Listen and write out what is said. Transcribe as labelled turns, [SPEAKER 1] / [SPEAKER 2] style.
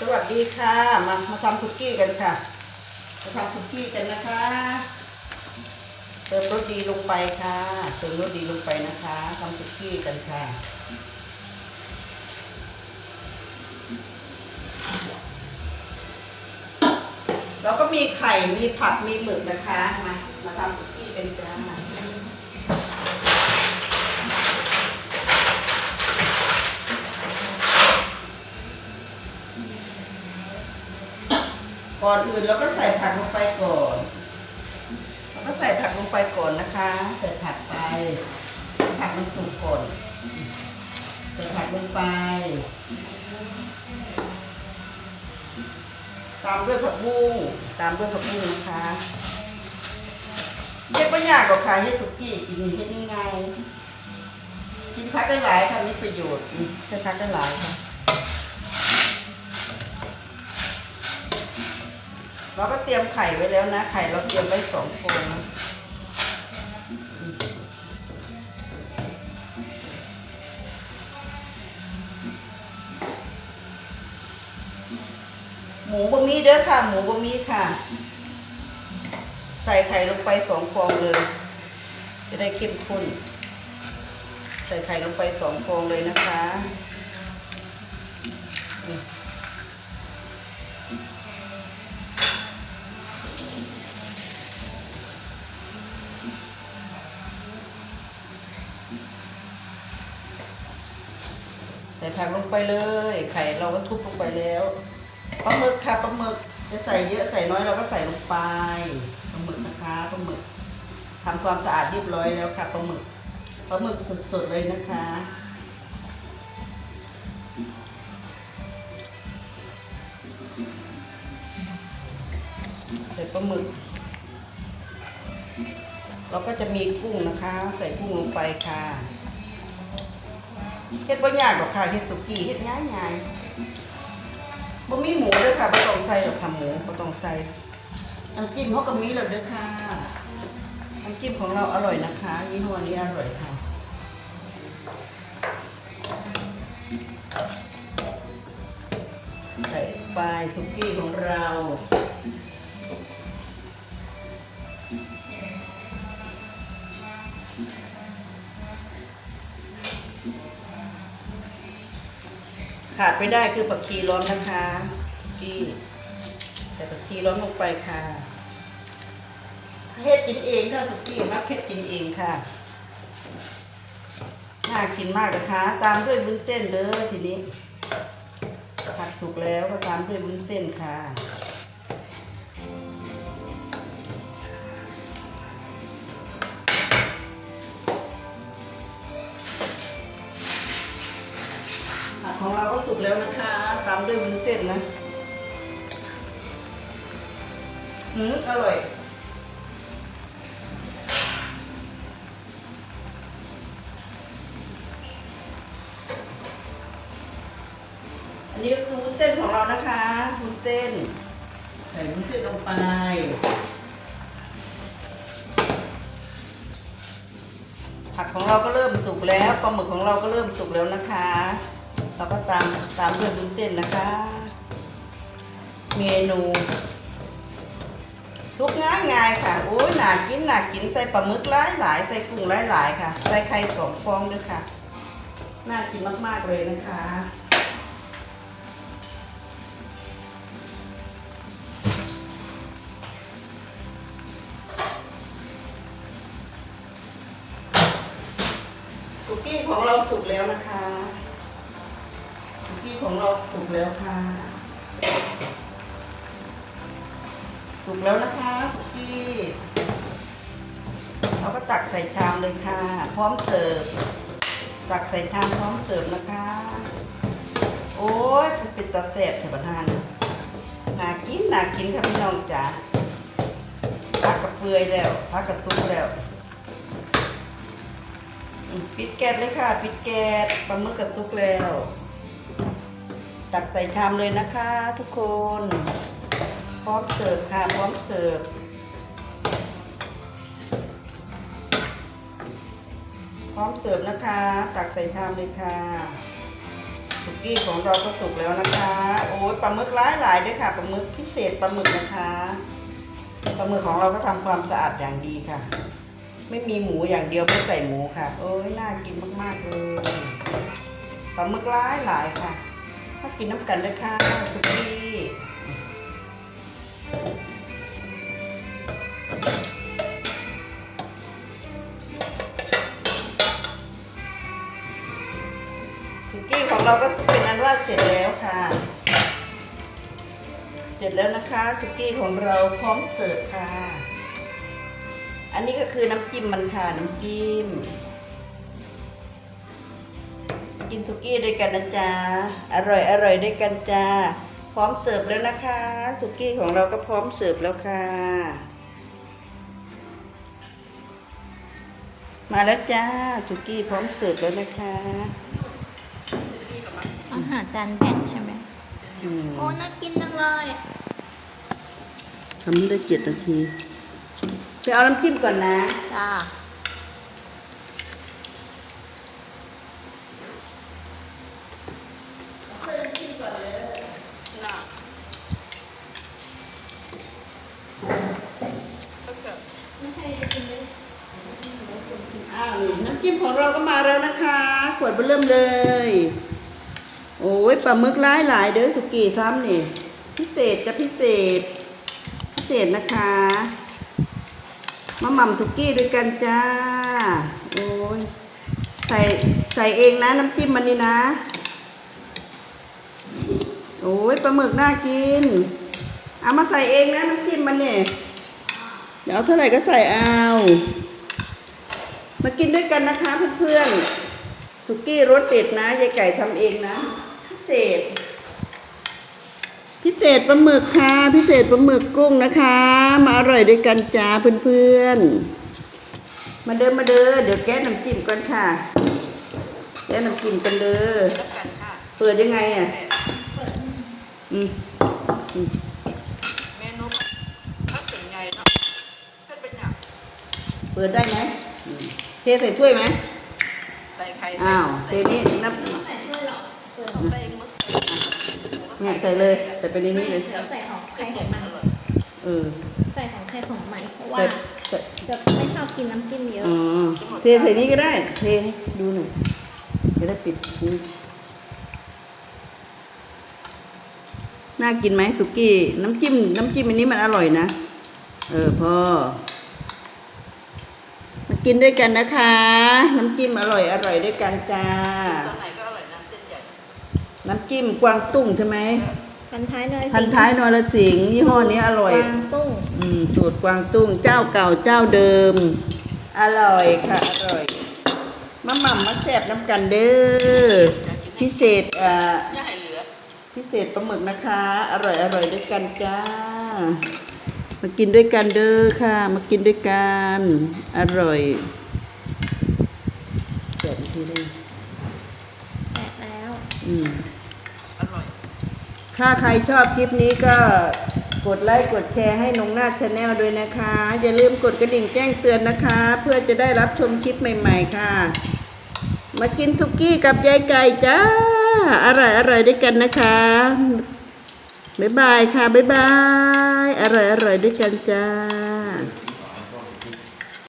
[SPEAKER 1] สวัสดีค่ะ มามาทำคุกกี้กันค่ะ มาทำคุกกี้กันนะคะเติมรสดีลงไปค่ะเติมรสดีลงไปนะคะทำคุกกี้กันค่ะแล้วก็มีไข่มีผักมีหมึกนะคะมามาทำคุกกี้กันจ้า ก่อนอื่นเราก็ใส่ผักลงไปก่อน เราก็ใส่ผักลงไปก่อนนะคะ ใส่ผักไปให้ผักมันสุกก่อน ใส่ผักลงไป ตามด้วยผักบุ้ง ตามด้วยผักบุ้งนะคะเรียกว่ายากกว่าค่ะให้สุกี้กินเฮ็ดง่ายๆกินผักได้หลายค่ะมีประโยชน์ใช้ผักได้หลายค่ะ เราก็เตรียมไข่ไว้แล้วนะ ไข่เราเตรียมไว้สองฟองหมูบะหมี่เด้อค่ะ หมูบะหมี่ค่ะ ใส่ไข่ลงไปสองฟองเลย จะได้เข้มข้น ใส่ไข่ลงไปสองฟองเลยนะคะ ใส่ผักลงไปเลย ไข่เราก็ทุบลงไปแล้วปลาหมึกค่ะปลาหมึกจะใส่เยอะใส่น้อยเราก็ใส่ลงไปปลาหมึกนะคะปลาหมึกทำความสะอาดเรียบร้อยแล้วค่ะปลาหมึกปลาหมึกสดๆเลยนะคะใส่ปลาหมึกเราก็จะมีกุ้งนะคะ ใส่กุ้งลงไปค่ะ เฮ็ดบ่ยากหรอกค่ะเฮ็ดสุกี้เฮ็ดง่ายง่ายๆบ่มีหมูเด้อค่ะบ่ต้องใส่หรอกค่ะหมูบ่ต้องใส่น้ำจิ้มเขาก็มีแล้วเด้อค่ะน้ำจิ้มของเราอร่อยนะคะยี่ห้อนี้อร่อยค่ะใส่ไปสุกี้ของเรา ขาดไม่ได้คือผักชีร้อนนะคะที่ใส่ผักชีร้อนลงไปค่ะเฮ็ดกินเองค่ะสุกี้มักเฮ็ดกินเองค่ะน่ากินมากนะคะ ตามด้วยวุ้นเส้นเด้อทีนี้ผัดสุกแล้วก็ตามด้วยวุ้นเส้นค่ะ หืมอร่อย อันนี้ก็คือวุ้นเส้นของเรานะคะวุ้นเส้น ใส่วุ้นเส้นลงไป ผักของเราก็เริ่มสุกแล้วปลาหมึกของเราก็เริ่มสุกแล้วนะคะ เราก็ตามตามด้วยวุ้นเส้นนะคะ เมนู สุกง่ายง่ายๆค่ะโอ้ยหนากินหนากินใส่ปลาหมึกหลายหลายๆใส่กุ้งหลายหลายๆค่ะ ใส่ไข่สองฟองด้วยค่ะน่ากินมากๆเลยนะคะคุกกี้ของเราสุกแล้วนะคะคุกกี้ของเราสุกแล้วค่ะ สุกแล้วนะคะคุกกี้เราก็ตักใส่ชามเลยค่ะ พร้อมเสิร์ฟตักใส่ชามพร้อมเสิร์ฟนะคะ โอ้ยเป็นตาแสบใช่ปะทานน่ากินน่ากินค่ะพี่น้องจ๋าพักกับเปื่อยแล้วพักกับซุปแล้วปิดแก๊สเลยค่ะ ปิดแก๊สปลาหมึกกับซุกแล้ว ตักใส่ชามเลยนะคะ ทุกคน ร้อมเสิร์ฟค่ะ พร้อมเสิร์ฟ พร้อมเสิร์ฟนะคะ ตักใส่ชามเลยค่ะสุกี้ของเราก็สุกแล้วนะคะ โอ้ยปลาหมึกหลายหลายด้วยค่ะ ปลาหมึกพิเศษปลาหมึกนะคะ ปลาหมึกของเราก็ทำความสะอาดอย่างดีค่ะ ไม่มีหมูอย่างเดียวไม่ใส่หมูค่ะ โอ้ยน่ากินมากๆเลย ปลาหมึกหลายหลายค่ะมากินน้ำกันเลยค่ะสุกี้ สุกี้ของเราพร้อมเสิร์ฟค่ะ อันนี้ก็คือน้ำจิ้มมันค่ะน้ำจิ้ม กินสุกี้ด้วยกันนะจ๊ะ อร่อยอร่อยด้วยกันจ้า พร้อมเสิร์ฟแล้วนะคะ สุกี้ของเราก็พร้อมเสิร์ฟแล้วค่ะ มาแล้วจ้า สุกี้พร้อมเสิร์ฟแล้วนะคะ
[SPEAKER 2] อาหารจานแบ่งใช่ไหม
[SPEAKER 1] อืม
[SPEAKER 2] โอ้ น่ากินจังเลย
[SPEAKER 1] ทำได้เจ็ดนาทีไปเอาน้ำจิ้มก่อนนะ
[SPEAKER 2] จ้าไม่ใช่กินเลย
[SPEAKER 1] อ้าวนี่น้ำจิ้มของเราก็มาแล้วนะคะ ขวดเบอร์เริ่มเลย โอ้ยปลาหมึกหลายหลายๆเด้อสุกี้ทำนี่ พิเศษจะพิเศษพิ เศษนะคะมาหม่ำสุกี้ด้วยกันจ้า โอ้ยใส่ใส่เองนะน้ำจิ้มมันนี่นะ โอ้ยปลาหมึกน่ากิน เอามาใส่เองนะน้ำจิ้มมันเนี่ยเดี๋ยวเอาเท่าไหร่ก็ใส่เอา มากินด้วยกันนะคะเพื่อนๆสุกี้รสเด็ดนะยายไก่ทำเองนะพิเศษ พิเศษปลาหมึกค่ะ พิเศษปลาหมึกกุ้งนะคะ มาอร่อยด้วยกันจ้าเพื่อนๆ มาเดินมาเดินเดี๋ยวแก้น้ำจิ้มก่อนค่ะ แก้น้ำจิ้มกันเลยเปิดยังไงอะอืมอืมเมนูถ้าเป็นไงเนาะถ้าเป็นอย่างเปิดได้ไหมอืมเทใส่ถ้วยไหม
[SPEAKER 3] ใส่ไข่
[SPEAKER 1] อ้าวเทนี้นับ
[SPEAKER 2] ใส่ด้วยหรอเปิด
[SPEAKER 3] ใส่มึก
[SPEAKER 1] เนี่ยใส่เลยใส่ไปในนี้เลย
[SPEAKER 2] เดี๋ยวใส่ของใครของมัน
[SPEAKER 1] เออ
[SPEAKER 2] ใส่ของใครของมันเพราะว่า
[SPEAKER 1] ใส่ใส่
[SPEAKER 2] จะไม่ชอบกินน้ำจิ้มเยอะ
[SPEAKER 1] อ๋อเทใส่นี้ก็ได้ เทให้ดูหน่อยจะได้ปิดนี่น่ากินไหมสุกี้ น้ำจิ้ม น้ำจิ้มอันนี้มันอร่อยนะ เออพอมากินด้วยกันนะคะ น้ำจิ้มอร่อยอร่อยด้วยกันจ้า
[SPEAKER 3] ตอนไหนก็อร่อยนะเส้นใหญ่
[SPEAKER 1] น้ำจิ้มกวางตุ้งใช่ไหม
[SPEAKER 2] พันท้ายเลย
[SPEAKER 1] พันท้ายนรสิงห์ยี่ห้อนี้อร่อย
[SPEAKER 2] กวางตุ้ง
[SPEAKER 1] อืมสูตรกวางตุ้งเจ้าเก่าเจ้าเดิม อร่อยค่ะอร่อยมะหม่ำมะแซ่บน้ำกันเด้อพิเศษเอ่อ
[SPEAKER 3] อย่าให้เหลือ
[SPEAKER 1] พิเศษปลาหมึกนะคะ อร่อยอร่อยด้วยกันจ้า มากินด้วยกันเด้อค่ะ มากินด้วยกันอร่อยแซ่บอีกทีเลย
[SPEAKER 2] แตกแล้ว
[SPEAKER 1] อืม
[SPEAKER 3] อร่อย
[SPEAKER 1] ถ้าใครชอบคลิปนี้ก็กดไลค์กดแชร์ให้นงนาชาแนลด้วยนะคะ อย่าลืมกดกระดิ่งแจ้งเตือนนะคะ เพื่อจะได้รับชมคลิปใหม่ ๆ ค่ะ มากินทุกี้กับยายไก่จ้า อร่อยอร่อยด้วยกันนะคะบ๊ายบายค่ะบ๊ายบายอร่อยอร่อยด้วยกันจ้า